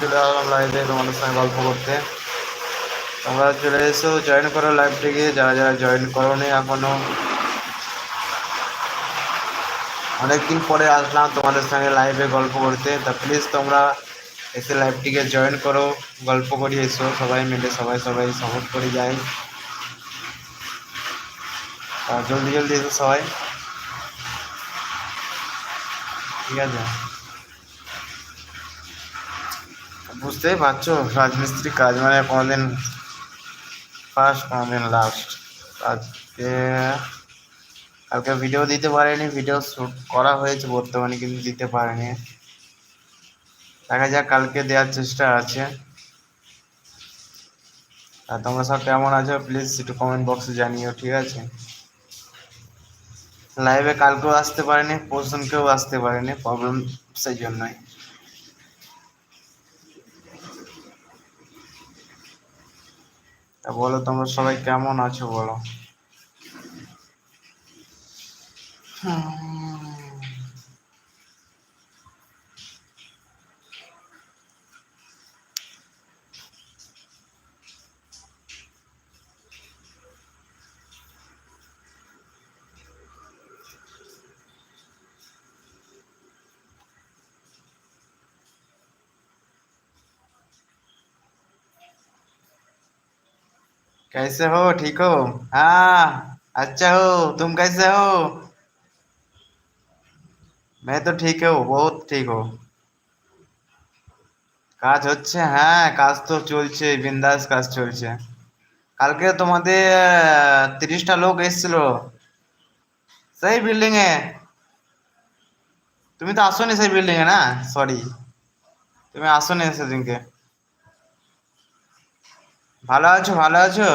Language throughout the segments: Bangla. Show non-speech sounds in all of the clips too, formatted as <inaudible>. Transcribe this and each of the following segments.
চলে আসলাম লাইভে তোমাদের সঙ্গে গল্প করতে। তোমরা চলে এসো জয়েন করো লাইভটিকে যারা যারা জয়েন করো নি এখনও। অনেকদিন পরে আসলাম তোমাদের সঙ্গে লাইভে গল্প করতে। তা প্লিজ তোমরা এসে লাইভটিকে জয়েন করো, গল্প করি, এসো। সবাই মিলে, সবাই সবাই সাপোর্ট করে যাই। জলদি জলদি এসো সবাই। ঠিক আছে? বুঝতেই পারছ রাজমিস্ত্রি কাজ মানে কোনোদিন ফার্স্ট কোনোদিন লাস্ট আজকে, কালকে ভিডিও দিতে পারিনি ভিডিও শ্যুট করা হয়েছে বর্তমানে, কিন্তু দিতে পারিনি। দেখা যাক, কালকে দেওয়ার চেষ্টা আছে। আর তোমরা সব কেমন আছো প্লিজ একটু কমেন্ট বক্সে জানিও, ঠিক আছে? লাইভে কালকেও আসতে পারেনি পরশুনকেও আসতে পারেনি প্রবলেম সেই জন্যই। বলো তোমরা সবাই কেমন আছো বলো? कैसे हो ठीक हो हाँ अच्छा हो तुम कैसे हो मैं तो ठीक हूँ बहुत ठीक हो কাজ হচ্ছে হ্যাঁ কাজ তো চলছে বিন্দাস কাজ চলছে কালকে তোমাদের তিরিশটা লোক এসেছিল সেই বিল্ডিং এ তুমি তো আসোনি সেই বিল্ডিং এ না সরি তুমি আসোনি সেদিনকে ভালো আছো ভালো আছো?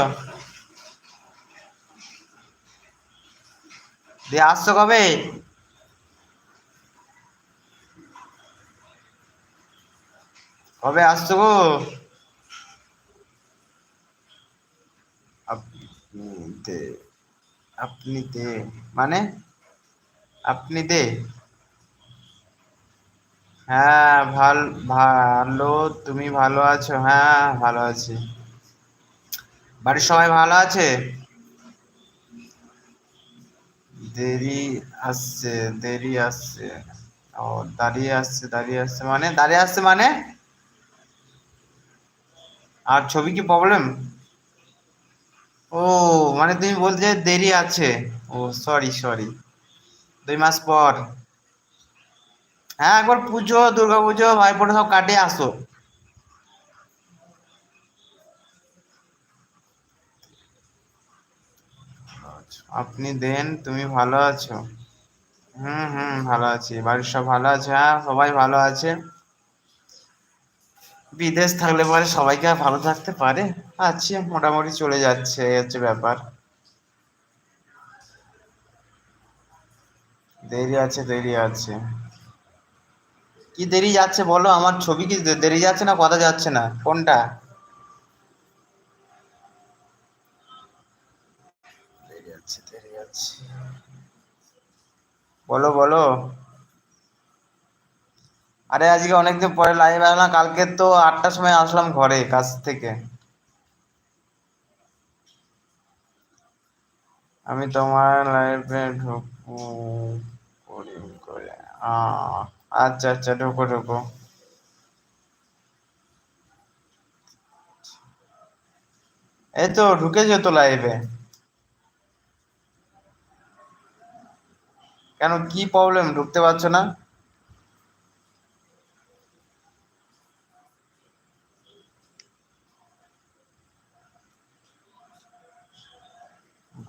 দিয়ে আসছো কবে? কবে আসছো গো? আপনি দে মানে? আপনি দে হ্যাঁ ভালো ভালো তুমি ভালো আছো? হ্যাঁ ভালো আছি। বাড়ির সবাই ভালো আছে? দেরি আসছে দেরি আসছে। ও, দাঁড়িয়ে আসছে দাঁড়িয়ে আসছে মানে? দাঁড়িয়ে আসছে মানে? আর ছবি কি প্রবলেম ও মানে তুমি বলতে দেরি আছে। ও সরি সরি দুই মাস পর। হ্যাঁ একবার পুজো, দুর্গা পুজো ভাইফোঁটা সব কাটিয়ে আসো। আপনি দেন, তুমি ভালো আছো? হুম হুম, ভালো আছি। বাড়ির সব ভালো আছে? হ্যাঁ সবাই ভালো আছে। বিদেশ থাকলে পরে সবাইকে আর ভালো থাকতে পারে? আছে, মোটামুটি চলে যাচ্ছে, এই হচ্ছে ব্যাপার। দেরি আছে দেরি আছে। কি দেরি যাচ্ছে বলো? আমার ছবি কি দেরি যাচ্ছে না? কথা যাচ্ছে না? কোনটা দেরি আছে দেরি আছে বলো বলো। আরে আজকে অনেকদিন পরে লাইভ আসলাম, কালকে তো আটটার সময় আসলাম ঘরে, কাজ থেকে। আমি তোমার লাইভে ঢুকবো আচ্ছা আচ্ছা ঢুকো ঢুকো। এই তো, ঢুকেছো তো লাইভে কেন কি প্রবলেম ঢুকতে পারছ না?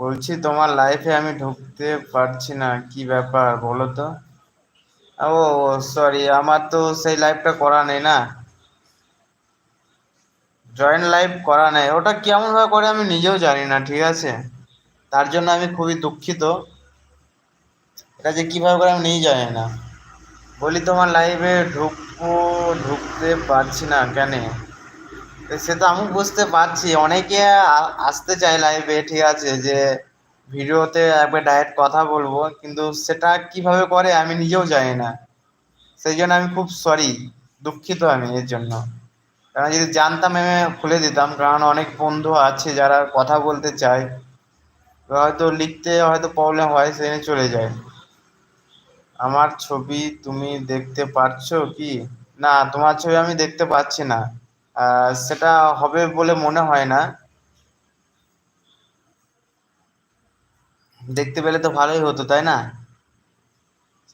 বলছি তোমার লাইফে আমি ঢুকতে পারছি না, কি ব্যাপার বলো তো? ও সরি আমার তো সেই লাইভটা করা নেই না। জয়েন্ট লাইভ করা নেই। ওটা কেমন ভাবে করে আমি নিজেও জানি না, ঠিক আছে? তার জন্য আমি খুবই দুঃখিত। এটা যে কীভাবে করে আমি নিয়ে জানি না। বলি তোমার লাইভে ঢুকবো, ঢুকতে পারছি না কেন? সে তো আমি বুঝতে পারছি। অনেকে আসতে চায় লাইভে ঠিক আছে, যে ভিডিওতে একবার ডাইরেক্ট কথা বলব, কিন্তু সেটা কীভাবে করে আমি নিজেও জানি না। সেই জন্য আমি খুব সরি দুঃখিত আমি এর জন্য। কারণ যদি জানতাম, আমি খুলে দিতাম। কারণ অনেক বন্ধু আছে যারা কথা বলতে চায় হয়তো লিখতে হয়তো প্রবলেম হয় সেখানে চলে যায়। আমার ছবি তুমি দেখতে পারছ কি? না, তোমার ছবি আমি দেখতে পাচ্ছি না। সেটা হবে বলে মনে হয় না। দেখতে পেলে তো ভালোই হতো, তাই না?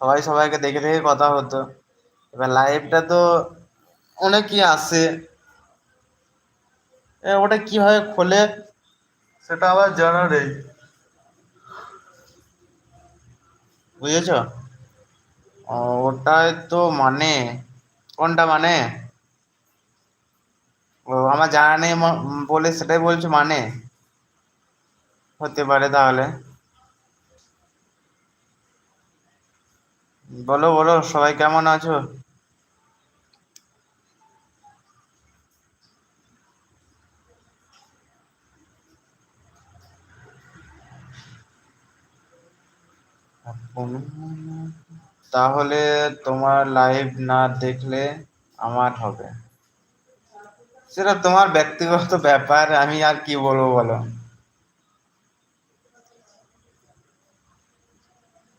সবাই সবাইকে দেখে দেখে কথা হতো। এবার লাইভটা তো অনেকই আসে ওটা কীভাবে খোলে? সেটা আবার জানা নেই। বুঝেছ? ওটাই তো মানে। কোনটা মানে? ও, আমার জানা নেই বলে সেটাই বলছো মানে? হতে পারে তাহলে। বলো বলো, সবাই কেমন আছো? তাহলে তোমার লাইভ না দেখলে আমার হবে। সেটা তোমার ব্যক্তিগত ব্যাপার, আমি আর কি বলব বলো?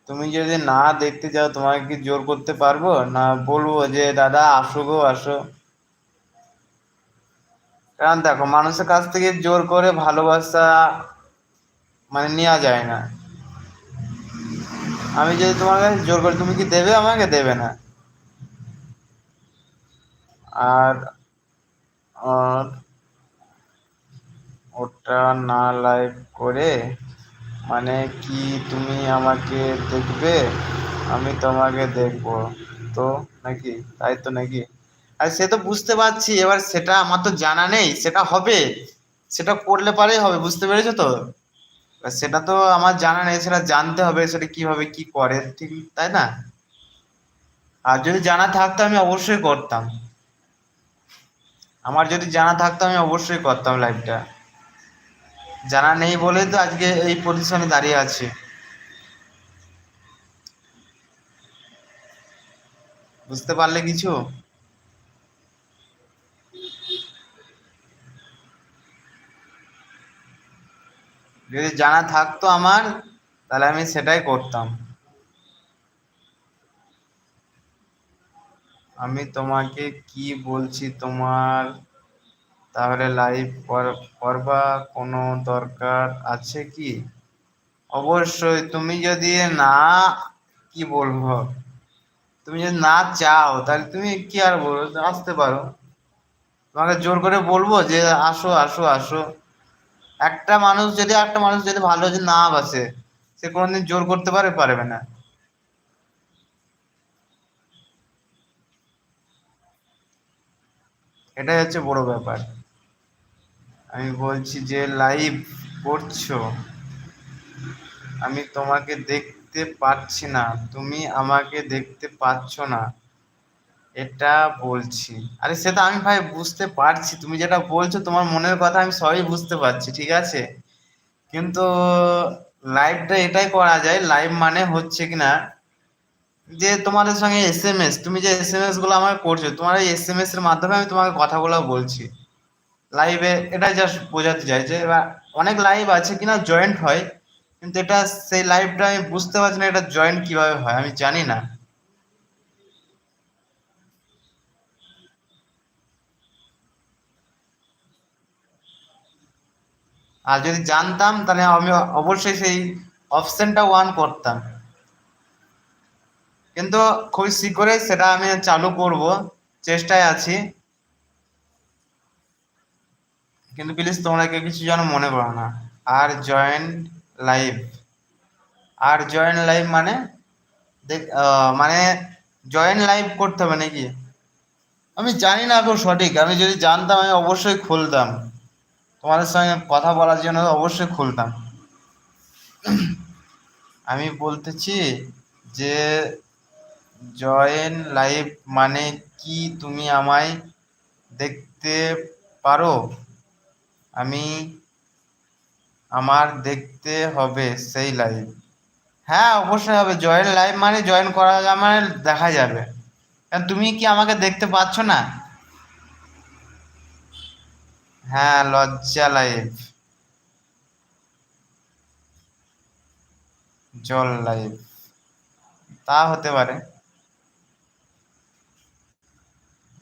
তুমি যদি না দেখতে চাও, তোমাকে কি জোর করতে পারব? না বলব যে, দাদা, আসো গো, আসো। কারণ দেখো, মানুষের কাছ থেকে জোর করে ভালোবাসা মানে নেওয়া যায় না। আমি যদি তোমার কাছে জোর করি, তুমি কি দেবে আমাকে? দেবে না। আর ওটা না লাইভ করে মানে কি তুমি আমাকে দেখবে? আমি তোমাকে দেখব। তো নাকি? তাই তো নাকি? আর সে তো বুঝতে পারছি, এবার সেটা আমার তো জানা নেই, সেটা হবে। সেটা করলে পারেই হবে, বুঝতে পেরেছ তো? সেটা তো আমার জানা নেই, সেটা জানতে হবে, সেটা কীভাবে কি করে, ঠিক, তাই না? আর যদি জানা থাকতো আমি অবশ্যই করতাম। আমার যদি জানা থাকতো আমি অবশ্যই করতাম লাইভটা। জানা নেই বলেই তো আজকে এই পজিশনে দাঁড়িয়ে আছি। বুঝতে পারলে কিছু? যদি জানা থাকতো আমার, তাহলে আমি সেটাই করতাম। আমি তোমাকে কি বলছি তোমার? তাহলে লাইভ করবা? কোনো দরকার আছে কি? অবশ্যই, তুমি যদি না, কি বলব? তুমি যদি না চাও, তাহলে তুমি কি আর বলব? আসতে পারো। তোমাকে জোর করে বলব যে আসো আসো আসো। একটা মানুষ যদি, একটা মানুষ যদি ভালো যদি না বাসে, সে কোনোদিন জোর করতে পারে, পারবে না। এটাই হচ্ছে বড় ব্যাপার। আমি বলছি যে লাইভ করছ, আমি তোমাকে দেখতে পাচ্ছি না, তুমি আমাকে দেখতে পাচ্ছ না। এটা বলছি। আরে সেটা আমি ভাই বুঝতে পারছি। তুমি যেটা বলছো, তোমার মনের কথা আমি সবই বুঝতে পারছি, ঠিক আছে? কিন্তু লাইভটা এটাই করা যায়। লাইভ মানে হচ্ছে কিনা? যে তোমাদের সঙ্গে এসএমএস তুমি যে এস এসএমএসগুলো আমাকে করছ, তোমার এই এস এসএমএস এর মাধ্যমে আমি তোমাকে কথাগুলো বলছি। লাইভে এটা জাস্ট বোঝাতে চাই যে, এবার অনেক লাইভ আছে কিনা জয়েন্ট হয়, কিন্তু এটা সেই লাইভটা আমি বুঝতে পারছি না, এটা জয়েন্ট কীভাবে হয়, আমি জানি না। আর যদি জানতাম, তাহলে আমি অবশ্যই সেই অপশনটা ওয়ান করতাম। কিন্তু খুবই শীঘ্রই সেটা আমি চালু করব, চেষ্টায় আছি। কিন্তু প্লিজ তোমরা কেউ কিছু যেন মনে করো না। আর জয়েন লাইভ আর জয়েন লাইভ মানে মানে জয়েন লাইভ করতে হবে নাকি? আমি জানি না এখন সঠিক। আমি যদি জানতাম, আমি অবশ্যই খুলতাম। তোমাদের সঙ্গে কথা বলার জন্য অবশ্যই খুলতাম। আমি বলতেছি যে, জয়েন লাইভ মানে কি তুমি আমায় দেখতে পারো? আমি, আমার দেখতে হবে সেই লাইভ। হ্যাঁ অবশ্যই হবে। জয়েন লাইভ মানে জয়েন করা মানে দেখা যাবে। তুমি কি আমাকে দেখতে পাচ্ছ না? হ্যাঁ লজ্জা লাইভ। জল লাইভ। তা হতে পারে।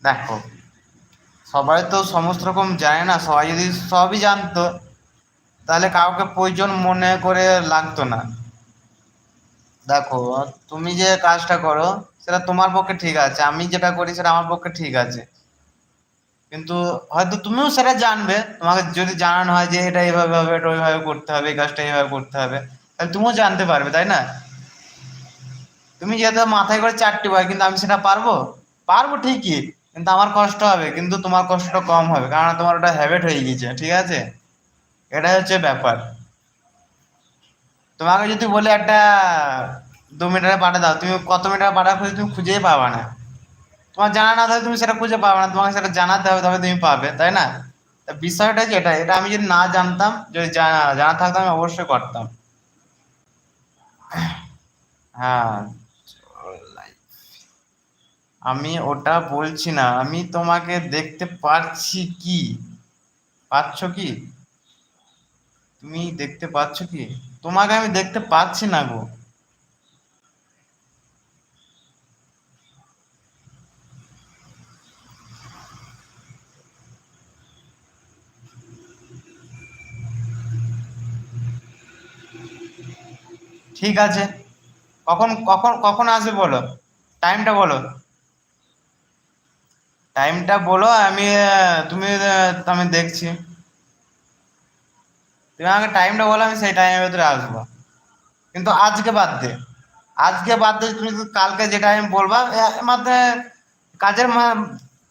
দেখো, সবাই তো সমস্ত রকম জানে না, সবাই যদি সবই জানতো, তাহলে কাউকে প্রয়োজন মনে করে লাগতো না। দেখো, তুমি যে কাজটা করো, সেটা তোমার পক্ষে ঠিক আছে, আমি যেটা করি সেটা আমার পক্ষে ঠিক আছে। কিন্তু হয়তো তুমিও সেটা জানবে। তোমাকে যদি জানানো হয় যে এটা এইভাবে হবে, এটা ওইভাবে করতে হবে, এই কাজটা এইভাবে করতে হবে, তাহলে তুমিও জানতে পারবে, তাই না? তুমি যেহেতু মাথায় করে চারটি বয়, কিন্তু আমি সেটা পারব? পারব ঠিকই, কিন্তু আমার কষ্ট হবে, কিন্তু তোমার কষ্টটা কম হবে, কারণ তোমার ওটা হ্যাবিট হয়ে গেছে ঠিক আছে? এটাই হচ্ছে ব্যাপার। তোমাকে যদি বলে একটা দু মিটারে পাঠিয়ে দাও, তুমি কত মিটার পাঠা খুঁজে, তুমি খুঁজেই পাবা না। তোমার জানা না থাকলে তুমি সেটা খুঁজে পাবে না, তোমাকে সেটা জানাতে হবে, তবে তুমি পাবে, তাই না? তা বিষয়টা যে এটা এটা আমি যদি না জানতাম, যদি জানা থাকতো আমি অবশ্যই করতাম। হ্যাঁ আমি ওটা বলছি না, আমি তোমাকে দেখতে পাচ্ছি কি? পাচ্ছ কি? তুমি দেখতে পাচ্ছ কি? তোমাকে আমি দেখতে পাচ্ছি না গো। ঠিক আছে। কখন কখন কখন আসবে বলো? টাইমটা বলো। টাইমটা বলো, আমি তুমি আমি দেখছি। তুমি আমাকে টাইমটা বলো, আমি সেই টাইমের ভেতরে আসব। কিন্তু আজকে বাদ দে। আজকে বাদ দিয়ে তুমি কালকে যে টাইম বলবা মাত্র কাজের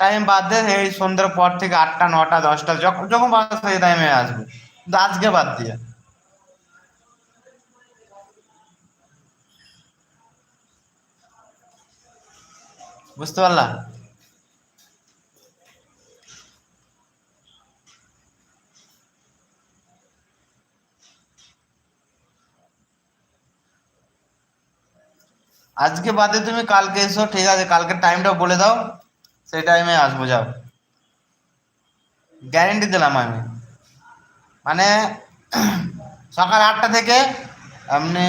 টাইম বাদ দিয়ে এই সন্ধ্যার পর থেকে আটটা, নটা, দশটা, যখন যখন সেই টাইমে আসবে। কিন্তু আজকে বাদ দিয়ে বুঝতে পারলা? আজকে বাদে তুমি কালকে এসো, ঠিক আছে? কালকে টাইমটা বলে দাও। সেই টাইমে আসব, যাও। গ্যারেন্টি দিলাম আমি। মানে <clears throat> সকাল আটটা থেকে আপনি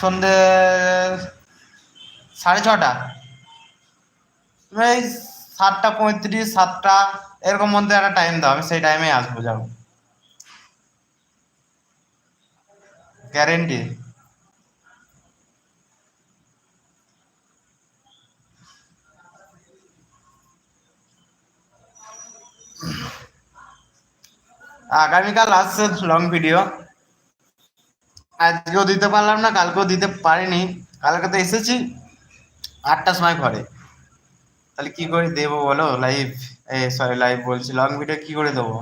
সন্ধে সাড়ে ছটা এই সাতটা পঁয়ত্রিশ, সাতটা, এরকম মধ্যে একটা টাইম দাও, আমি সেই টাইমে আসব যাব গ্যারেন্টি আগামীকাল আসছে লং ভিডিও আজকেও দিতে পারলাম না, কালকেও দিতে পারিনি। কালকে তো এসেছি, আটটার সময় ঘরে। তাহলে কি করে দেবো বলো? লাইভ সরি লাইভ বলছি। লং ভিডিও কি করে দেবো?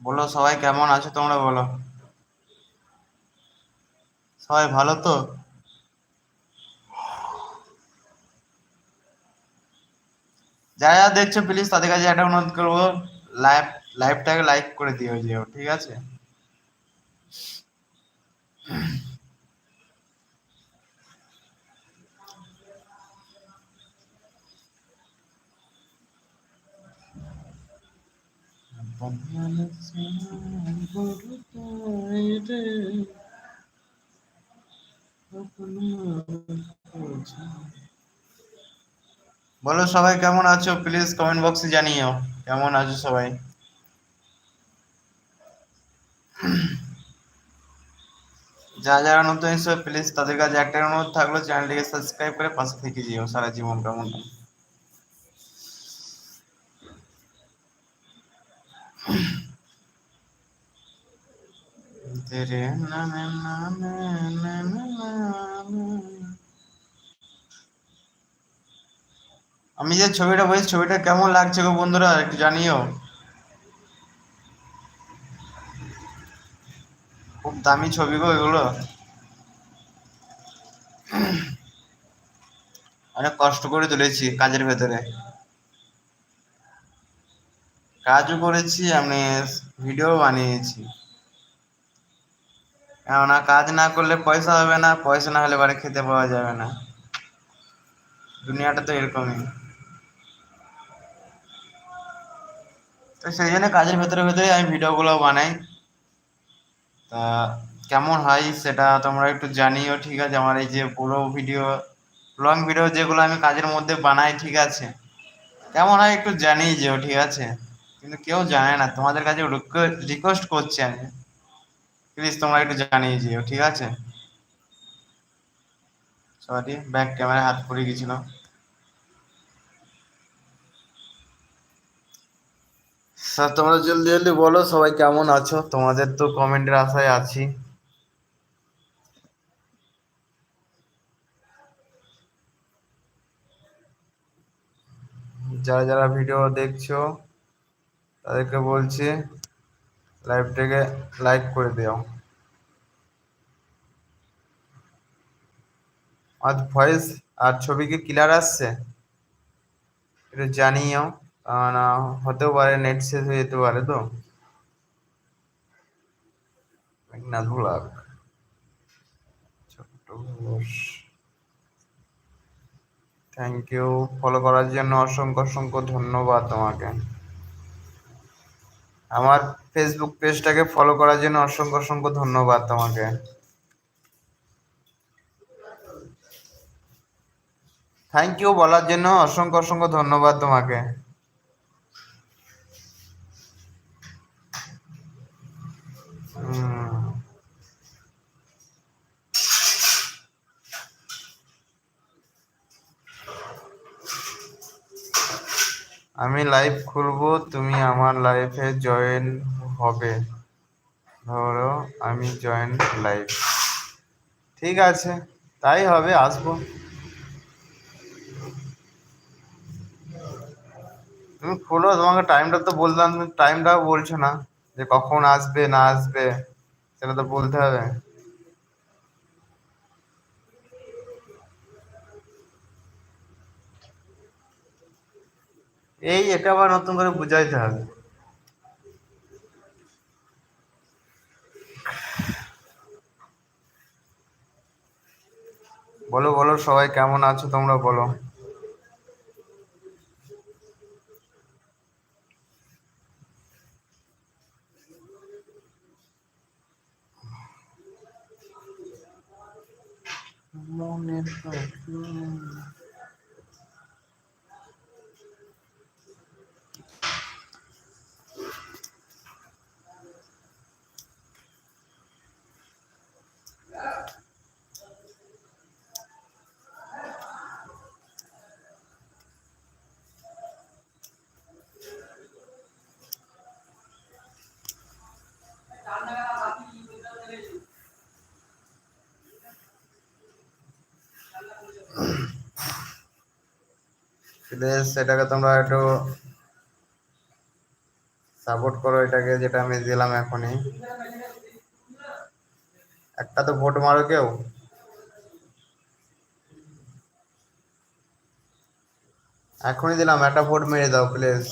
বলো, সবাই কেমন আছো তোমরা বলো? সবাই ভালো তো? যারা যারা দেখছ প্লিজ তাদের কাছে একটা অনুরোধ করব লাইভ লাইভটাকে লাইক করে দিও যেও ঠিক আছে? বলো সবাই কেমন আছো? প্লিজ কমেন্ট বক্সে জানিও। কেমন আছো সবাই? যারা যারা নতুন এসো প্লিজ তাদের কাছে একটা অনুরোধ থাকল, চ্যানেলটিকে সাবস্ক্রাইব করে পাশে থেকে যেও সারা জীবন কেমন। তেরে নামে নামে নামে নামে। আমি যে ছবিটা বলছি, ছবিটা কেমন লাগছে গো বন্ধুরা, একটু জানিও। খুব দামি ছবি গো এগুলো। অনেক কষ্ট করে তুলেছি কাজের ভেতরে। কাজও করেছি, আমি ভিডিও বানিয়েছি। কেননা কাজ না করলে পয়সা হবে না, পয়সা না হলে বাড়ি খেতে পাওয়া যাবে না। দুনিয়াটা তো এরকমই। তো সেই জন্য কাজের ভেতরে ভেতরে আমি ভিডিওগুলো বানাই। তা কেমন হয় সেটা তোমরা একটু জানিও, ঠিক আছে? আমার এই যে পুরো ভিডিও লং ভিডিও যেগুলো আমি কাজের মধ্যে বানাই, ঠিক আছে? কেমন হয় একটু জানিয়ে যেও, ঠিক আছে? কিন্তু কেউ জানে না, তোমাদের কাছে রিকোয়েস্ট করছি আমি। প্লিজ তোমরা একটু জানিয়ে যেও, ঠিক আছে? সরি ব্যাক ক্যামেরায় হাত পড়ে গেছিল। স্যার, তোমরা জলদি জলদি বলো সবাই কেমন আছো? তোমাদের তো কমেন্টের আশায় আছি। যারা যারা ভিডিও দেখছ, তাদেরকে বলছি, লাইভটাকে লাইক করে দিও। আর ভয়েস আর ছবি কি ক্লিয়ার আসছে? এটা জানিও। কারণ হতেও পারে নেট শেষ হয়ে যেতে পারে তো। থ্যাংক ইউ ফলো করার জন্য অসংখ্য অসংখ্য ধন্যবাদ তোমাকে। আমার ফেসবুক পেজটাকে ফলো করার জন্য অসংখ্য অসংখ্য ধন্যবাদ তোমাকে। থ্যাংক ইউ বলার জন্য অসংখ্য অসংখ্য ধন্যবাদ তোমাকে হুম আমি লাইভ খুলবো তুমি আমার লাইফে জয়েন হবে। ধরো আমি জয়েন লাইফ ঠিক আছে, তাই হবে, আসব। তুমি খোলো, তোমাকে টাইমটা তো বললাম টাইমটাও বলছো না যে কখন আসবে, না আসবে, সেটা তো বলতে হবে। এই এটা আবার নতুন করে বুঝাইতে হবে। বলো বলো, সবাই কেমন আছো তোমরা বলো। মনের এটাকে তোমরা একটু সাপোর্ট করো এটাকে, যেটা আমি দিলাম এখনই। একটা তো ভোট মারো কেউ? এখনই দিলাম, একটা ভোট মেরে দাও প্লিজ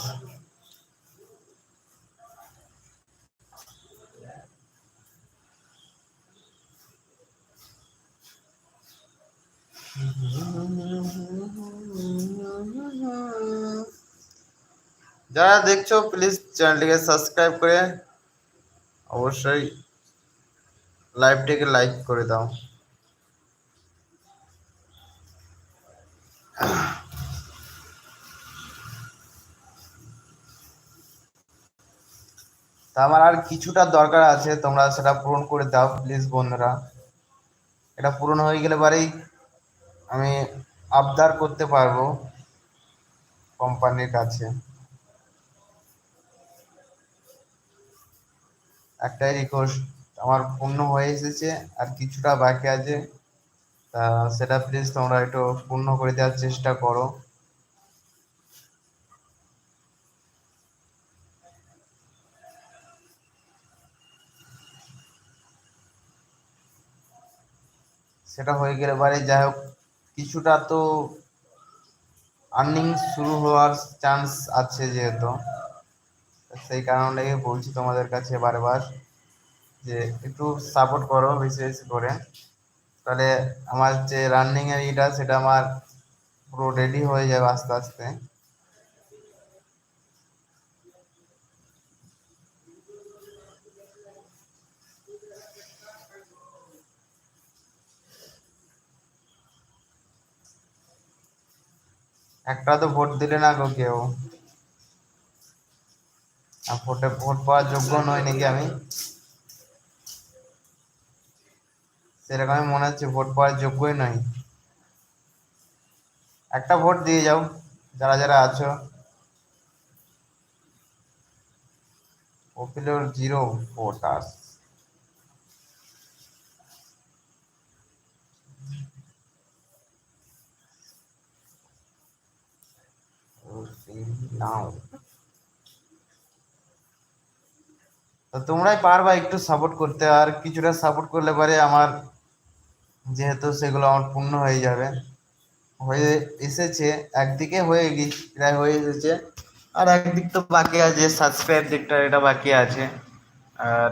যারা দেখছ প্লিজ চ্যানেলটিকে সাবস্ক্রাইব করে অবশ্যই লাইভটিকে লাইক করে দাও। তা আমার আর কিছুটা দরকার আছে, তোমরা সেটা পূরণ করে দাও প্লিজ বন্ধুরা। এটা পূরণ হয়ে গেলে পরেই আমি আবদার করতে পারব কোম্পানির কাছে। একটাই রিকোয়েস্ট আমার পূর্ণ হয়ে এসেছে আর কিছুটা বাকি আছে। তা সেটা প্লিজ তোমরা একটু পূর্ণ করে দেওয়ার চেষ্টা করো। সেটা হয়ে গেলে পরে যাই হোক, কিছুটা তো আর্নিং শুরু হওয়ার চান্স আছে যেহেতু। সেই কারণে বলছি তোমাদের কাছে বারবার যে একটু সাপোর্ট করো বেশি বেশি করে। তাহলে আমার যে রানিং এর ইটা, সেটা আমার পুরো রেডি হয়ে যাবে আস্তে আস্তে। একটা তো ভোট দিলে না গো কেউ। ভোটে ভোট পাওয়ার যোগ্য নয় নাকি আমি? সেরকমই মনে হচ্ছে ভোট পাওয়ার যোগ্যই নয় একটা ভোট দিয়ে যাও, যারা যারা আছো। পপুলার জিরো ভোটার্স নাও। তো তোমরাই পারবা একটু সাপোর্ট করতে, আর কিছুটা সাপোর্ট করলে পরে আমার যেহেতু সেগুলো আমার পূর্ণ হয়ে যাবে। হয়ে এসেছে, একদিকে হয়ে গেছে প্রায় হয়ে এসেছে। আর একদিক তো বাকি আছে সাবস্ক্রাইব দিকটা এটা বাকি আছে। আর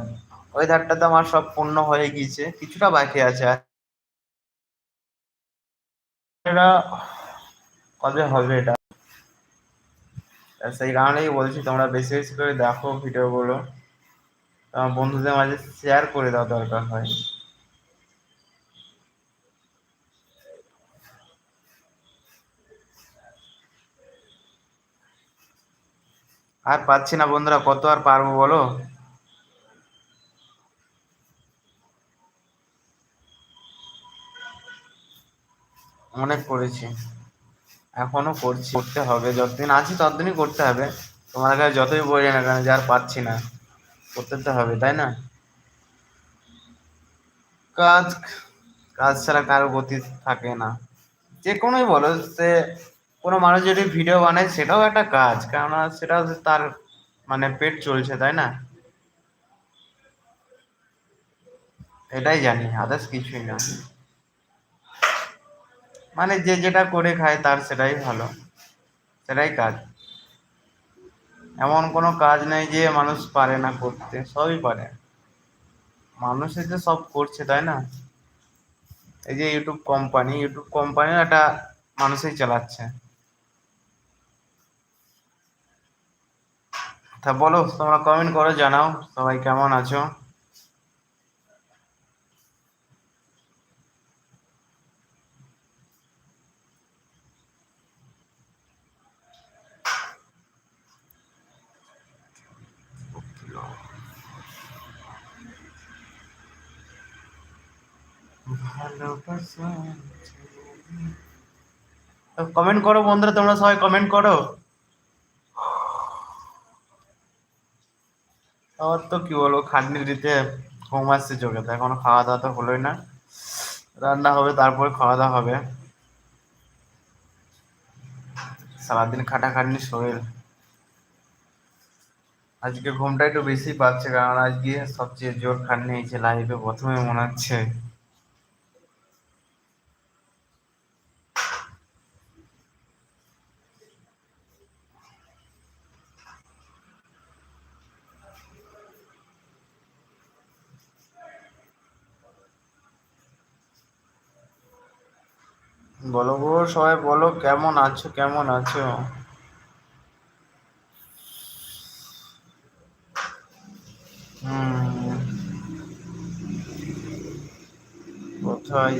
ওই ধারটা তো আমার সব পূর্ণ হয়ে গিয়েছে, কিছুটা বাকি আছে। এটা কবে হবে এটা? সেই কারণেই বলছি, তোমরা বেশি বেশি করে দেখো ভিডিওগুলো বন্ধুদের মাঝে শেয়ার করে দাও দরকার হয়। আর পাচ্ছি না বন্ধুরা, কত আর পারব বলো? অনেক করেছি। এখনও করছি, করতে হবে, যতদিন আছি ততদিনই করতে হবে। তোমার কাছে যতই বলি না কেন যার পাচ্ছি না। করতে তো হবে, তাই না? কাজ কাজ ছাড়া কারও গতি থাকে না। যে কোনোই বলো, সে কোনো মানুষ যদি ভিডিও বানায়, সেটাও একটা কাজ, কেননা সেটা তার মানে পেট চলছে, তাই না? এটাই জানি আদার্স কিছুই না। মানে যে যেটা করে খায়, তার সেটাই ভালো, সেটাই কাজ। এমন কোনো কাজ নেই যে মানুষ পারে না করতে, সবই পারে। মানুষই যে সব করছে, তাই না? এই যে ইউটিউব কোম্পানি ইউটিউব কোম্পানি একটা মানুষই চালাচ্ছে। তা বলো, তোমরা কমেন্ট করে, জানাও, সবাই কেমন আছো? কমেন্ট করো বন্ধুরা, তোমরা সবাই কমেন্ট করো। আমার তো কি বলব খাটনি দিতে ঘুম আসছে চোখে, তো এখনও খাওয়া দাওয়া তো হলোই না। রান্না হবে, তারপরে খাওয়া দাওয়া হবে। সারাদিন খাটাখাটনি শরীর। আজকে ঘুমটা একটু বেশি পাচ্ছে, কারণ আজকে সবচেয়ে জোর খাটনি হয়েছে লাইফে প্রথমে মনে হচ্ছে। বলো গো সবাই বলো কেমন আছো কেমন আছো? কোথায়?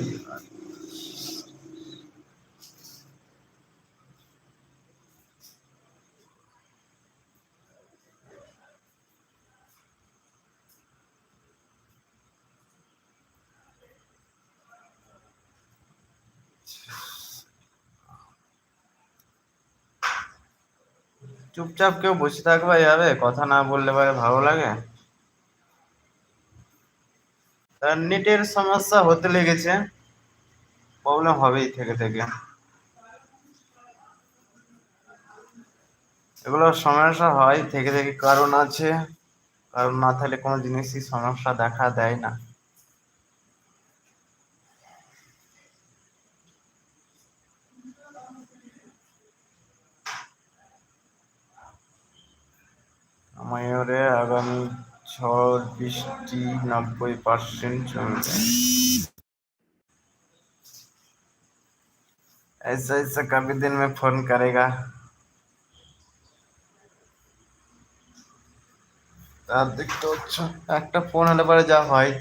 চুপচাপ কেউ বসে থাকবে যাবে? কথা না বললে পরে ভালো লাগে। নেটের সমস্যা হতে লেগেছে। প্রবলেম হবেই থেকে থেকে। এগুলো সমস্যা হয় থেকে থেকে। কারণ আছে। কারণ না থাকলে কোনো জিনিসই সমস্যা দেখা দেয় না। ময়ূরে আগামী ঝড় বৃষ্টি নব্বই परसेंट চলবে ऐसा ऐसा कभी दिन में फोन करेगा তার দেখতে হচ্ছে একটা ফোন হলে পরে যা হয়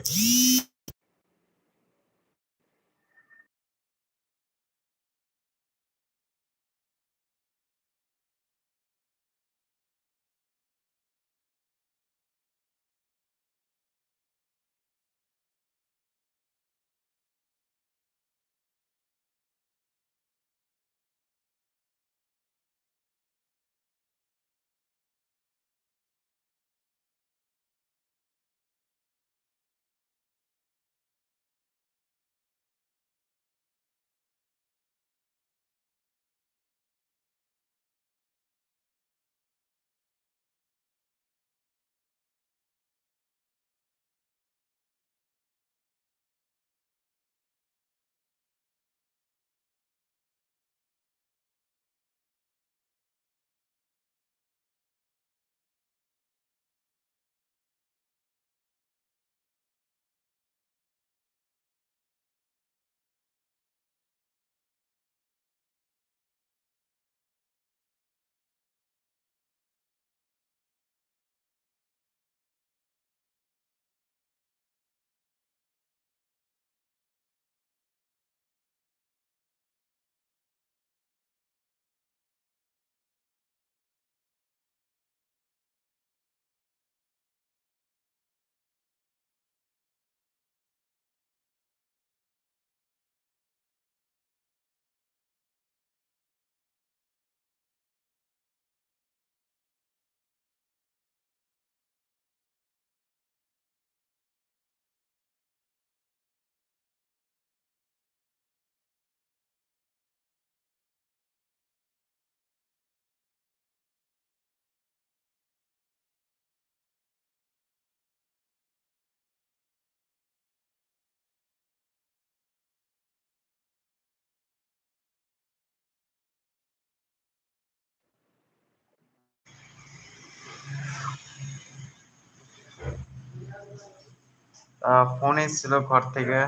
ফোন এসেছিল ঘর থেকে।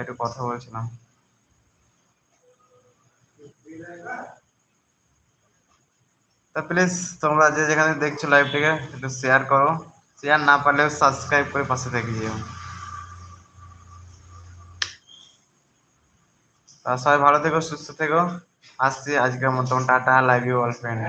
একটু কথা বলছিলাম। তা প্লিজ তোমরা যে যেখানে দেখছ লাইভটিকে একটু শেয়ার করো। শেয়ার না পারলেও সাবস্ক্রাইব করে পাশে থেকে যেও। তা সবাই ভালো থেকো, সুস্থ থেকো। আসছি আজকের মতন। Tata live you all friend